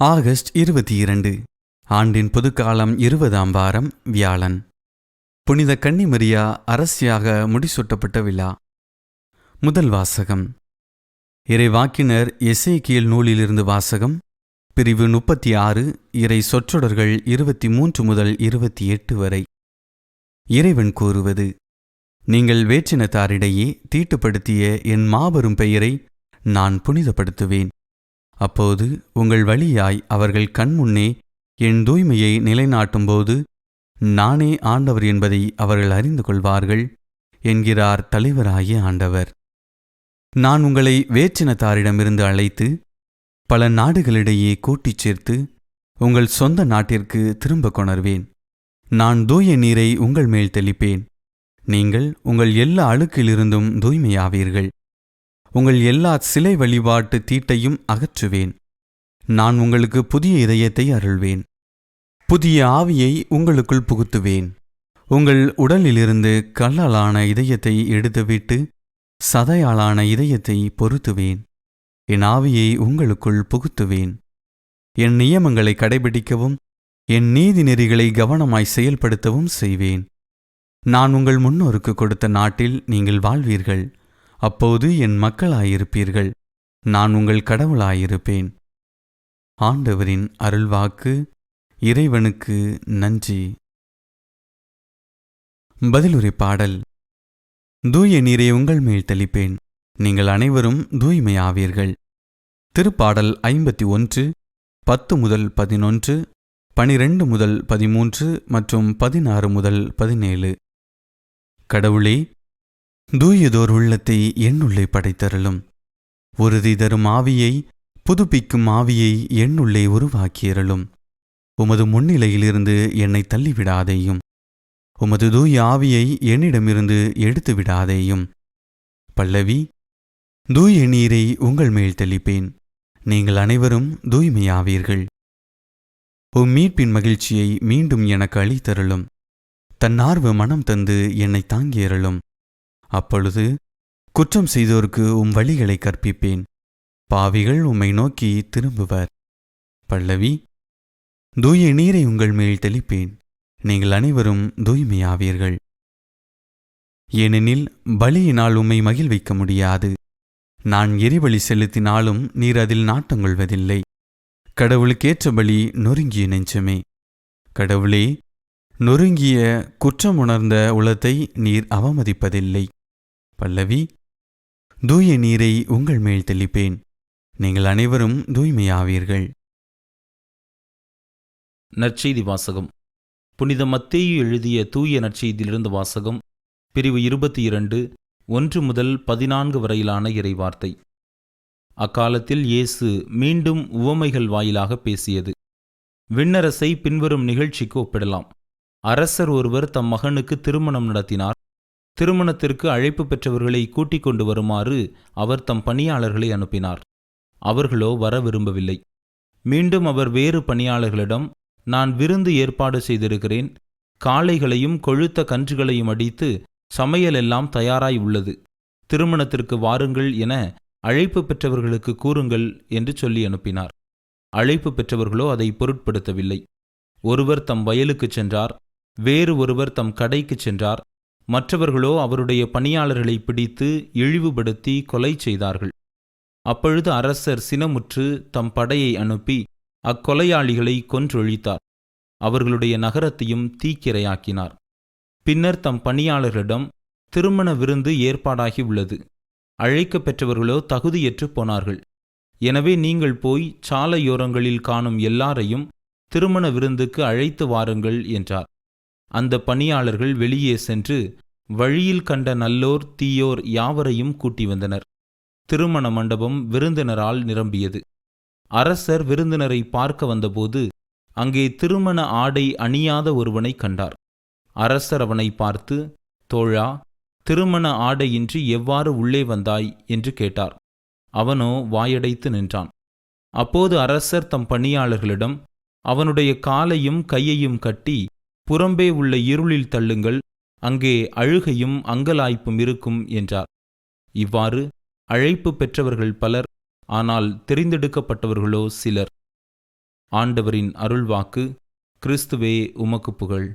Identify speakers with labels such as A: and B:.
A: August இருபத்தி இரண்டு ஆண்டின் புதுக்காலம் இருபதாம் வாரம் வியாழன். புனித கன்னிமரியா அரசியாக முடிசூட்டப்பட்ட விழா. முதல் வாசகம். இறைவாக்கினர் எசேக்கியேல் நூலிலிருந்து வாசகம். பிரிவு முப்பத்தி ஆறு இறை சொற்றொடர்கள் இருபத்தி மூன்று முதல் இருபத்தி எட்டு வரை. இறைவன் கூறுவது நீங்கள் வேற்றினத்தாரிடையே தீட்டுப்படுத்திய என் மாபெரும் பெயரை நான் புனிதப்படுத்துவேன். அப்போது உங்கள் வழியாய் அவர்கள் கண்முன்னே என் தூய்மையை நிலைநாட்டும்போது நானே ஆண்டவர் என்பதை அவர்கள் அறிந்து கொள்வார்கள் என்கிறார் தலைவராகிய ஆண்டவர். நான் உங்களை வேற்றினத்தாரிடமிருந்து அழைத்து பல நாடுகளிடையே கூட்டிச் சேர்த்து உங்கள் சொந்த நாட்டிற்கு திரும்ப கொணர்வேன். நான் தூய நீரை உங்கள் மேல் தெளிப்பேன். நீங்கள் உங்கள் எல்லா அழுக்கிலிருந்தும் தூய்மையாவீர்கள். உங்கள் எல்லா சிலை வழிபாட்டு தீட்டையும் அகற்றுவேன். நான் உங்களுக்கு புதிய இதயத்தை அருள்வேன். புதிய ஆவியை உங்களுக்குள் புகுத்துவேன். உங்கள் உடலிலிருந்து கல்லாலான இதயத்தை எடுத்துவிட்டு சதையாலான இதயத்தை பொருத்துவேன். என் ஆவியை உங்களுக்குள் புகுத்துவேன். என் நியமங்களை கடைபிடிக்கவும் என் நீதி நெறிகளை கவனமாய் செயல்படுத்தவும் செய்வேன். நான் உங்கள் முன்னோருக்கு கொடுத்த நாட்டில் நீங்கள் வாழ்வீர்கள். அப்போது என் மக்களாயிருப்பீர்கள். நான் உங்கள் கடவுளாயிருப்பேன். ஆண்டவரின் அருள்வாக்கு இறைவனுக்கு நன்றி. பதிலுரை பாடல். தூய நீரை உங்கள் மேல் தெளிப்பேன். நீங்கள் அனைவரும் தூய்மையாவீர்கள். திருப்பாடல் ஐம்பத்தி ஒன்று பத்து முதல் பதினொன்று பனிரெண்டு முதல் பதிமூன்று மற்றும் பதினாறு முதல் பதினேழு. கடவுளே தூயதோர் உள்ளத்தை என்னுள்ளே படைத்தருளும். உறுதி தரும் ஆவியை புதுப்பிக்கும் ஆவியை என்னுள்ளே உருவாக்கியருளும். உமது முன்னிலையிலிருந்து என்னை தள்ளிவிடாதேயும். உமது தூய ஆவியை என்னிடமிருந்து எடுத்து விடாதேயும் பல்லவி தூய நீரை உங்கள் மேல் தெளிப்பேன். நீங்கள் அனைவரும் தூய்மையாவீர்கள். உம் மீட்பின் மகிழ்ச்சியை மீண்டும் எனக்கு அளித்தருளும். தன்னார்வ மனம் தந்து என்னை தாங்கியருளும். அப்பொழுது குற்றம் செய்தோருக்கு உம் வழிகளை கற்பிப்பேன். பாவிகள் உம்மை நோக்கி திரும்புவர். பல்லவி தூய நீரை உங்கள் மேல் தெளிப்பேன். நீங்கள் அனைவரும் தூய்மையாவீர்கள். ஏனெனில் பலியினால் உம்மை மகிழ்விக்க முடியாது. நான் எரிபலி செலுத்தினாலும் நீர் அதில் நாட்டங்கொள்வதில்லை கடவுளுக்கேற்ற பலி நொறுங்கிய நெஞ்சமே. கடவுளே நொறுங்கிய குற்றமுணர்ந்த உளத்தை நீர் அவமதிப்பதில்லை. பல்லவி தூய நீரை உங்கள் மேல் தெளிப்பேன். நீங்கள் அனைவரும் தூய்மையாவீர்கள்.
B: நற்செய்தி வாசகம். புனித மத்தேயு எழுதிய தூய நற்செய்தியிலிருந்து வாசகம் பிரிவு இருபத்தி இரண்டு ஒன்று முதல் பதினான்கு வரையிலான இறைவார்த்தை. அக்காலத்தில் இயேசு மீண்டும் உவமைகள் வாயிலாக பேசியது. விண்ணரசை பின்வரும் நிகழ்ச்சிக்கு ஒப்பிடலாம். அரசர் ஒருவர் தம் மகனுக்கு திருமணம் நடத்தினார். திருமணத்திற்கு அழைப்பு பெற்றவர்களை கூட்டிக் கொண்டு வருமாறு அவர் தம் பணியாளர்களை அனுப்பினார். அவர்களோ வர விரும்பவில்லை. மீண்டும் அவர் வேறு பணியாளர்களிடம் நான் விருந்து ஏற்பாடு செய்திருக்கிறேன். காளைகளையும் கொழுத்த கன்றுகளையும் அடித்து சமையல் எல்லாம் தயாராய் உள்ளது. திருமணத்திற்கு வாருங்கள் என அழைப்பு பெற்றவர்களுக்கு கூறுங்கள் என்று சொல்லி அனுப்பினார். அழைப்பு பெற்றவர்களோ அதை பொருட்படுத்தவில்லை. ஒருவர் தம் வயலுக்குச் சென்றார் வேறு ஒருவர் தம் கடைக்குச் சென்றார் மற்றவர்களோ அவருடைய பணியாளர்களை பிடித்து இழிவுபடுத்தி கொலை செய்தார்கள். அப்பொழுது அரசர் சினமுற்று தம் படையை அனுப்பி அக்கொலையாளிகளை கொன்றொழித்தார். அவர்களுடைய நகரத்தையும் தீக்கிரையாக்கினார். பின்னர் தம் பணியாளர்களிடம் திருமண விருந்து ஏற்பாடாகி உள்ளது. அழைக்கப் பெற்றவர்களோ தகுதியற்று போனார்கள். எனவே நீங்கள் போய் சாலையோரங்களில் காணும் எல்லாரையும் திருமண விருந்துக்கு அழைத்து வாருங்கள் என்றார். அந்த பணியாளர்கள் வெளியே சென்று வழியில் கண்ட நல்லோர் தீயோர் யாவரையும் கூட்டி வந்தனர். திருமண மண்டபம் விருந்தினரால் நிரம்பியது. அரசர் விருந்தினரை பார்க்க வந்தபோது அங்கே திருமண ஆடை அணியாத ஒருவனை கண்டார். அரசர் அவனை பார்த்து தோழா திருமண ஆடையின்றி எவ்வாறு உள்ளே வந்தாய்? என்று கேட்டார். அவனோ வாயடைத்து நின்றான். அப்போது அரசர் தம் பணியாளர்களிடம் அவனுடைய காலையும் கையையும் கட்டி புறம்பே உள்ள இருளில் தள்ளுங்கள் அங்கே அழுகையும் அங்கலாய்ப்பும் இருக்கும் என்றார். இவ்வாறு அழைப்பு பெற்றவர்கள் பலர் ஆனால் தெரிந்தெடுக்கப்பட்டவர்களோ சிலர். ஆண்டவரின் அருள்வாக்கு கிறிஸ்துவே உமக்கு புகழ்.